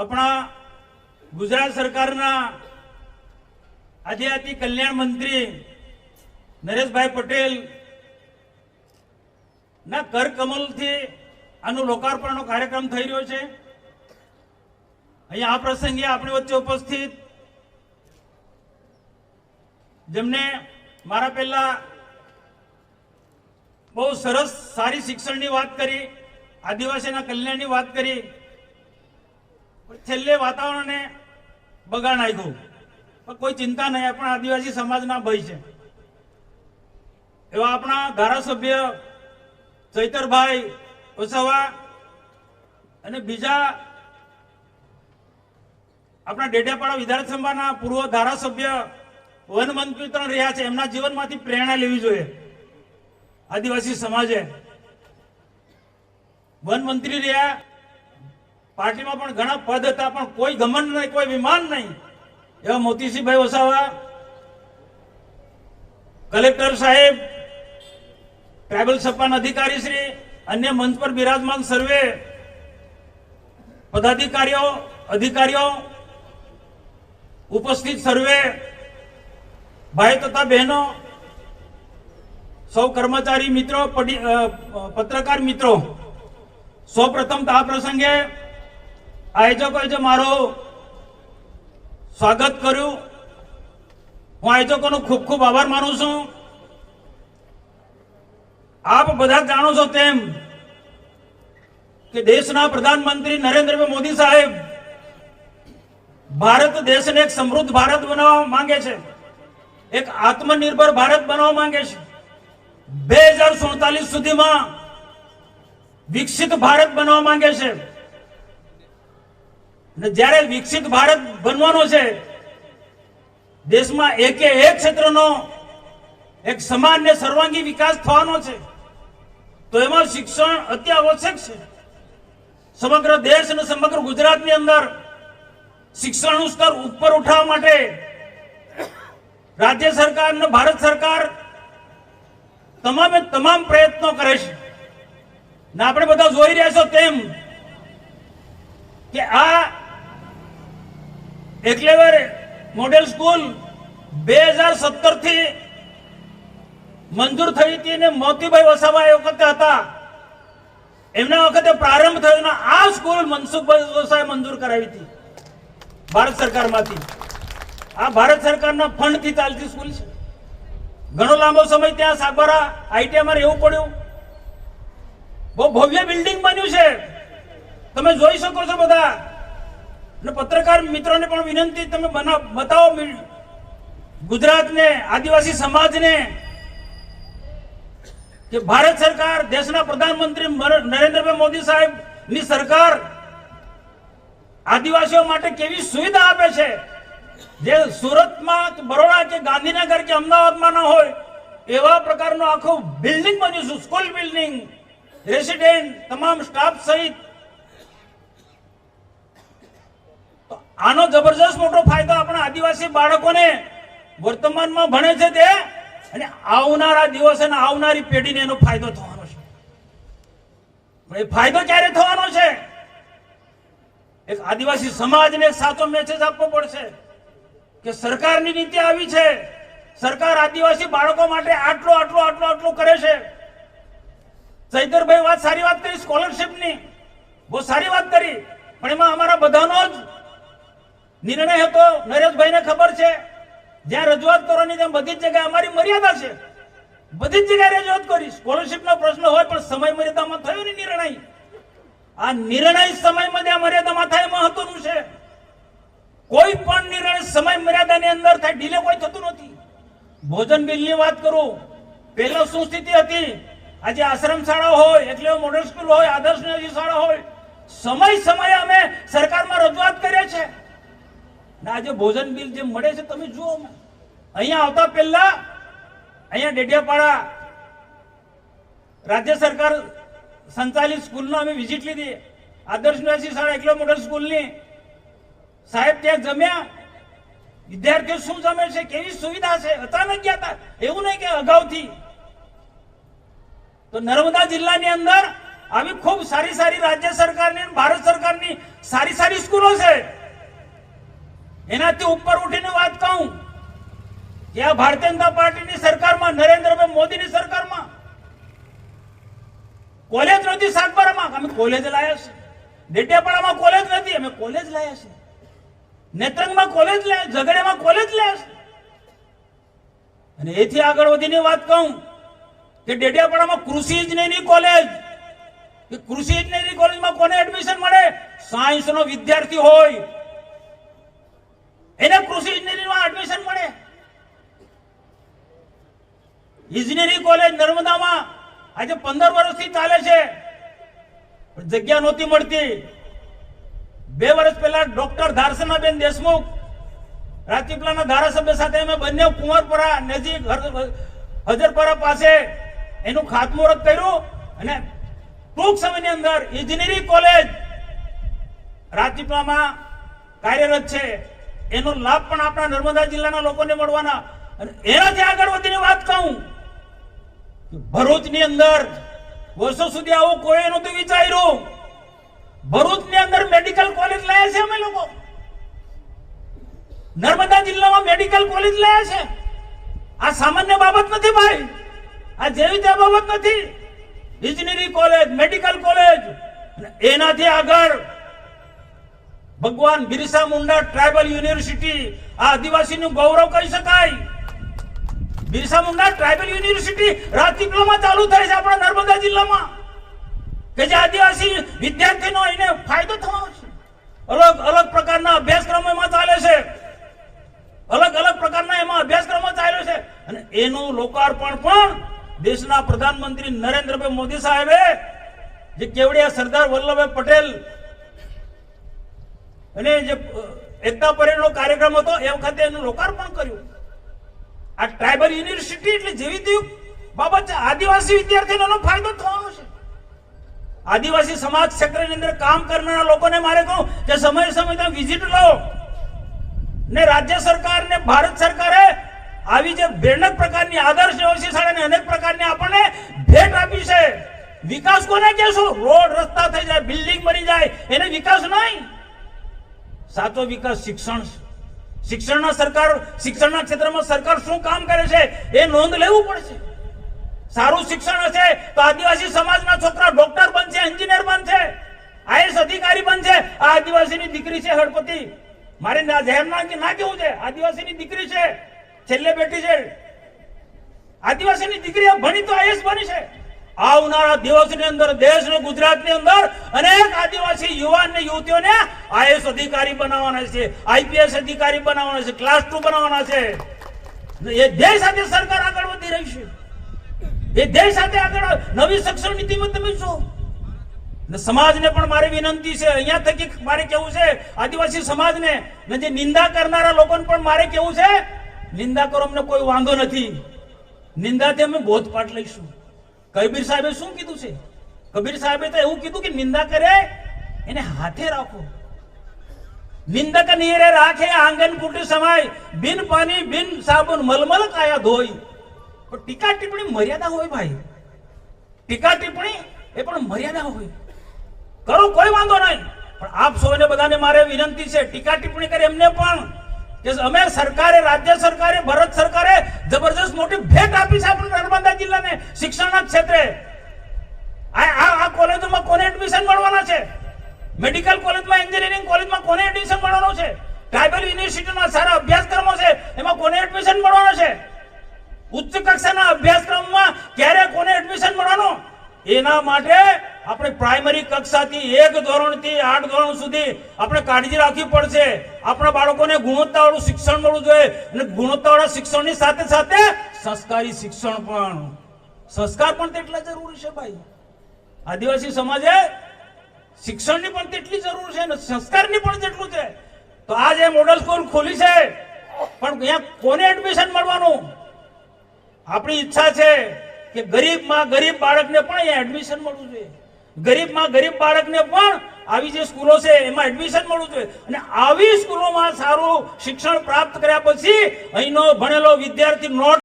આપણા ગુજરાત સરકારના આદિજાતિ કલ્યાણ મંત્રી નરેશભાઈ પટેલ ના કરકમલથી આનું લોકાર્પણનો કાર્યક્રમ થઈ રહ્યો છે. અહીંયા આ પ્રસંગે આપણી વચ્ચે ઉપસ્થિત જેમને મારા પહેલા બહુ સરસ સારી શિક્ષણની વાત કરી, આદિવાસીના કલ્યાણની વાત કરી છેલ્લે વાતાવરણને બગાડ નાખ્યું. પણ કોઈ ચિંતા નહીં, આપણા આદિવાસી સમાજના ભય છે. એવા આપણા ધારાસભ્ય ચૈતરભાઈ વસાવા અને બીજા આપણા ડેડિયાપાડા વિધાનસભાના પૂર્વ ધારાસભ્ય વન મંત્રી પણ રહ્યા છે. એમના જીવનમાંથી પ્રેરણા લેવી જોઈએ આદિવાસી સમાજે. વન મંત્રી રહ્યા પાર્ટીમાં પણ ઘણા પદ હતા, પણ કોઈ ગમન નહીં, કોઈ વિમાન નહીં. એવા મોતીસિંહભાઈ વસાવા, કલેક્ટર સાહેબ, ટ્રાઇબલ સપાન અધિકારી શ્રી, અન્ય મંચ પર બિરાજમાન સર્વે, પદાધિકારીઓ, અધિકારીઓ, ઉપસ્થિત સર્વે, ભાઈ તથા બહેનો, સૌ કર્મચારી મિત્રો પત્રકાર મિત્રો. સૌ પ્રથમ આ પ્રસંગે આયોજકોએ જે મારો સ્વાગત કર્યું, હું આયોજકોનો ખૂબ ખૂબ આભાર માનું છું. આપ બધા જાણો છો તેમ કે દેશના પ્રધાનમંત્રી નરેન્દ્રભાઈ મોદી સાહેબ ભારત દેશને એક સમૃદ્ધ ભારત બનાવવા માંગે છે, એક આત્મનિર્ભર ભારત બનાવવા માંગે છે. બે હજાર સુડતાલીસ સુધીમાં વિકસિત ભારત બનવા માંગે છે. અને જ્યારે વિકસિત ભારત બનવાનો છે, દેશમાં એકે એક ક્ષેત્રનો એક સમાન ને સર્વાંગી વિકાસ થવાનો છે, તો એમાં શિક્ષણ અતિ આવશ્યક છે. સમગ્ર દેશ અને સમગ્ર ગુજરાતની અંદર શિક્ષણનું સ્તર ઉપર ઉઠાવવા માટે રાજ્ય સરકાર અને ભારત સરકાર તમામે તમામ પ્રયત્નો કરે છે. ને આપણે બધા જોઈ રહ્યા છો તેમ કે આ એકલેવર મોડેલ સ્કૂલ બે હજાર સત્તરથી મંજૂર થઈ હતી અને મોતીભાઈ વસાવા એ વખતે હતા. એમના વખતે પ્રારંભ થયો ને આ સ્કૂલ મનસુખભાઈ વસાએ મંજૂર કરાવી હતી. ભારત સરકારમાંથી. આ ભારત સરકારના ફંડથી ચાલતી સ્કૂલ છે. ઘણો લાંબો સમય ત્યાં સાગબારા આઈટીઆઈમાં રહેવું પડ્યું. બહુ ભવ્ય બિલ્ડિંગ બન્યું છે. તમે જોઈ શકો છો બધા. અને પત્રકાર મિત્રોને પણ વિનંતી, તમે બના, બતાવો ગુજરાતને, આદિવાસી સમાજને કે ભારત સરકાર, દેશના પ્રધાનમંત્રી નરેન્દ્રભાઈ મોદી સાહેબની સરકાર આદિવાસીઓ માટે કેવી સુવિધા આપે છે? જે સુરતમાં બરોડા કે ગાંધીનગર કે અમદાવાદમાં ન હોય, એવા પ્રકારનું આખું બિલ્ડિંગ બન્યું છે, સ્કૂલ બિલ્ડિંગ, રેસિડેન્ટ, તમામ સ્ટાફ સહિત આનો જબરજસ્ત મોટો ફાયદો આપણા આદિવાસી બાળકોને વર્તમાનમાં ભણે છે તે, અને આવનારા દિવસે અને આવનારી પેઢીને એનો ફાયદો થવાનો છે. એ ફાયદો ક્યારે થવાનો છે? એક આદિવાસી સમાજને સાચો મેસેજ આપવો પડશે કે સરકારની નીતિ આવી છે. સરકાર આદિવાસી બાળકો માટે આટલો આટલો આટલો આટલો કરે છે. ચૈતરભાઈ વાત સારી વાત કરી સ્કોલરશિપની બહુ સારી વાત કરી. પણ એમાં અમારા બધાનો જ નિર્ણય હતો, નરેશભાઈને ખબર છે. જ્યાં રજૂઆત કરવાની ત્યાં બધી જ જગ્યાએ અમારી મર્યાદા છે. બધી જગ્યાએ રજૂઆત કરી સ્કોલરશીપનો પ્રશ્ન હોય પણ સમય મર્યાદામાં થયો ને નિર્ણય. આ નિર્ણય સમય મર્યાદામાં થાય મહત્વનું છે. કોઈ પણ નિર્ણય સમય મર્યાદાની અંદર થાય ડીલે કોઈ થતું નથી. ભોજન બિલની વાત કરું. પહેલા શું સ્થિતિ હતી? આજે આશ્રમ શાળા હોય, એટલે મોડલ સ્કૂલ હોય, આદર્શ શાળા હોય. સમય સમયે અમે સરકારમાં રજૂઆત કરીએ છે ને આજે ભોજન બિલ જે મળે છે, તમે જુઓ. અહીંયા આવતા પહેલા, અહીંયા ડેડિયાપાડા રાજ્ય સરકાર સંચાલિત સ્કૂલનો અમે વિઝિટ લીધી. આદર્શ નિવાસી શાળા એકલો મોડલ સ્કૂલની. સાહેબ ત્યાં જમ્યા. વિદ્યાર્થીઓ શું જમે છે, કેવી સુવિધા છે? અચાનક ગયા હતા. એવું નહીં કે અગાઉથી. તો નર્મદા જિલ્લાની અંદર આવી ખૂબ સારી સારી રાજ્ય સરકારની અને ભારત સરકારની સારી સારી સ્કૂલો છે. એનાથી ઉપર ઉઠીને વાત કહું. કે આ ભારતીય જનતા પાર્ટીની સરકારમાં, નરેન્દ્રભાઈ મોદીની સરકારમાં, કોલેજ નથી સાગબારામાં. અમે કોલેજ લાયા છે. ડેડિયાપાડામાં કોલેજ નથી. અમે કોલેજ લાયા છે. નેત્રંગમાં કોલેજ લાયા ઝઘડિયામાં કોલેજ લાયા છે. અને એથી આગળ વધીને વાત કહું કે ડેડિયાપાડામાં કૃષિ ઇજનેરી કોલેજ કૃષિ ઇજનેરી કોલેજમાં કોને એડમિશન મળે? સાયન્સ નો વિદ્યાર્થી હોય. એને કૃષિ ઇજનેરીમાં એડમિશન મળે. ઇજનેરી કોલેજ નર્મદામાં આજે પંદર વર્ષથી ચાલે છે. જગ્યા નહોતી મળતી. બે વર્ષ પહેલા ડોક્ટર ધારસનાબેન દેશમુખ રાજપીપળાના ધારાસભ્ય સાથે અમે બંને કુંવરપરા નજીક હજરપરા પાસે એનું ખાતમુહૂર્ત કર્યું અને ટૂંક સમયની અંદર ઇજનેરી કોલેજ રાજપીપળામાં કાર્યરત છે. એનો લાભ પણ આપણા નર્મદા જિલ્લાના લોકોને મળવાના. અને એનાથી આગળ વધીને વાત કહું ભરૂચની અંદર વર્ષો સુધી આવું કોઈ નહોતું વિચાર્યું. ભરૂચની અંદર મેડિકલ કોલેજ લાયા છે અમે લોકો. નર્મદા જિલ્લામાં મેડિકલ કોલેજ લાયા છે. આ સામાન્ય બાબત નથી ભાઈ. આ જેવી તે બાબત નથી. ઇજનેરી કોલેજ, મેડિકલ કોલેજ. એનાથી આગળ ભગવાન બિરસા મુંડા ટ્રાઇબલ યુનિવર્સિટી, આ આદિવાસીનું ગૌરવ કહી શકાય. બિરસા મુંડા ટ્રાઇબલ યુનિવર્સિટી રાજપીપળામાં ચાલુ થાય છે આપણા નર્મદા જિલ્લામાં. કે જે આદિવાસી વિદ્યાર્થીનો એને ફાયદો થવાનો છે. અલગ અલગ પ્રકારના અભ્યાસક્રમો એમાં ચાલે છે. અલગ અલગ પ્રકારના એમાં અભ્યાસક્રમો ચાલ્યો છે. અને એનું લોકાર્પણ પણ દેશના પ્રધાનમંત્રી નરેન્દ્રભાઈ મોદી સાહેબે, જે કેવડિયા સરદાર વલ્લભભાઈ પટેલ અને જે એકતા પરેડનો કાર્યક્રમ હતો, એ વખતે એનું લોકાર્પણ કર્યું. આ ટ્રાઇબલ યુનિવર્સિટી એટલે જેવી તેવી બાબત છે, આદિવાસી વિદ્યાર્થીઓનો ફાયદો થવાનો છે. આદિવાસી સમાજ ક્ષેત્રની અંદર કામ કરનારા લોકોને મારે કહું કે સમય સમય તમે વિઝિટ લો. ને રાજ્ય સરકાર ને ભારત સરકારે આવી જે ભયાનક પ્રકારની આદર્શ શાળાને અનેક પ્રકારની આપણને ભેટ આપી છે. વિકાસ કોને કહેશું? રોડ રસ્તા થઈ જાય બિલ્ડિંગ બની જાય, એને વિકાસ નહીં. સાચો વિકાસ શિક્ષણ શિક્ષણના સરકાર, શિક્ષણના ક્ષેત્રમાં સરકાર શું કામ કરે છે એ નોંધ લેવું પડશે. સારું શિક્ષણ હશે તો આદિવાસી સમાજના છોકરા ડોક્ટર બનશે, એન્જિનિયર બનશે આઈએસ અધિકારી બનશે. આ આદિવાસીની દીકરી છે હળપતિ. મારે ના કે ના કેવું છે? આદિવાસીની દીકરી છે. છેલ્લે બેઠી છે. આદિવાસીની દીકરી ભણી તો આઈએસ બની છે. આવનારા દિવસની અંદર, દેશને, ગુજરાતની અંદર અનેક આદિવાસી યુવાન ને યુવતીઓને આઈએસ અધિકારી બનાવવાના છે, આઈપીએસ અધિકારી બનાવવાના છે ક્લાસ ટુ બનાવવાના છે. એ ધ્યેય સાથે સરકાર આગળ વધી રહી છે. એ ધ્યેય સાથે આગળ નવી શિક્ષણ નીતિમાં તમે ને સમાજને પણ મારી વિનંતી છે, અહીંયા થકી મારે કેવું છે, આદિવાસી સમાજને ને જે નિંદા કરનારા લોકોને પણ મારે કેવું છે, નિંદા કરો અમને કોઈ વાંધો નથી. નિંદાથી અમે બોધપાઠ લઈશું. કબીર સાહેબે શું કીધું છે? કબીર સાહેબે તો એવું કીધું કે નિંદા કરે, એને હાથે રાખો. નિંદક નીરે રાખે, આંગન કુટી સમાય, બિન પાણી, બિન સાબુન મલમલ કાયા ધોઈ. પણ ટીકા ટિપ્પણી મર્યાદા હોય ભાઈ. ટીકા ટિપ્પણી એ પણ મર્યાદા હોય. કરો, કોઈ વાંધો નહીં. પણ આપ સૌને બધાને મારે વિનંતી છે, ટીકા ટિપ્પણી કરી એમને પણ. અમે સરકારે, રાજ્ય સરકારે, ભારત સરકારે જબરજસ્ત મોટી ભેટ આપી છે આપણે નર્મદા જિલ્લાને શિક્ષણના ક્ષેત્રે. આ આ કોલેજોમાં કોને એડમિશન મળવાના છે? મેડિકલ કોલેજમાં એન્જિનિયરિંગ કોલેજમાં કોને એડમિશન મળવાનું છે? ટ્રાઇબલ યુનિવર્સિટીમાં સારા અભ્યાસક્રમો છે, એમાં કોને એડમિશન મળવાનું છે? ઉચ્ચ કક્ષાના અભ્યાસક્રમમાં ક્યારે કોને એડમિશન મળવાનું? એના માટે આપણે પ્રાઇમરી કક્ષાથી એક ધોરણથી આઠ ધોરણ સુધી આપણે કાળજી રાખવી પડશે. આપણા બાળકોને ગુણવત્તાવાળું શિક્ષણ મળવું જોઈએ અને ગુણવત્તાવાળા શિક્ષણની સાથે સાથે સંસ્કારી શિક્ષણ પણ. સંસ્કાર પણ તેટલા જરૂરી છે ભાઈ. આદિવાસી સમાજે શિક્ષણની પણ તેટલી જરૂર છે અને સંસ્કારની પણ જેટલું છે. તો આ જે મોડલ સ્કૂલ ખોલી છે, પણ અહીંયા કોને એડમિશન મળવાનું? આપણી ઈચ્છા છે કે ગરીબમાં ગરીબ બાળકને પણ અહીંયા એડમિશન મળવું જોઈએ. ગરીબમાં ગરીબ બાળકને પણ આવી જે સ્કૂલો છે, એમાં એડમિશન મળવું જોઈએ. અને આવી સ્કૂલોમાં સારું શિક્ષણ પ્રાપ્ત કર્યા પછી અહીંનો ભણેલો વિદ્યાર્થી નોટ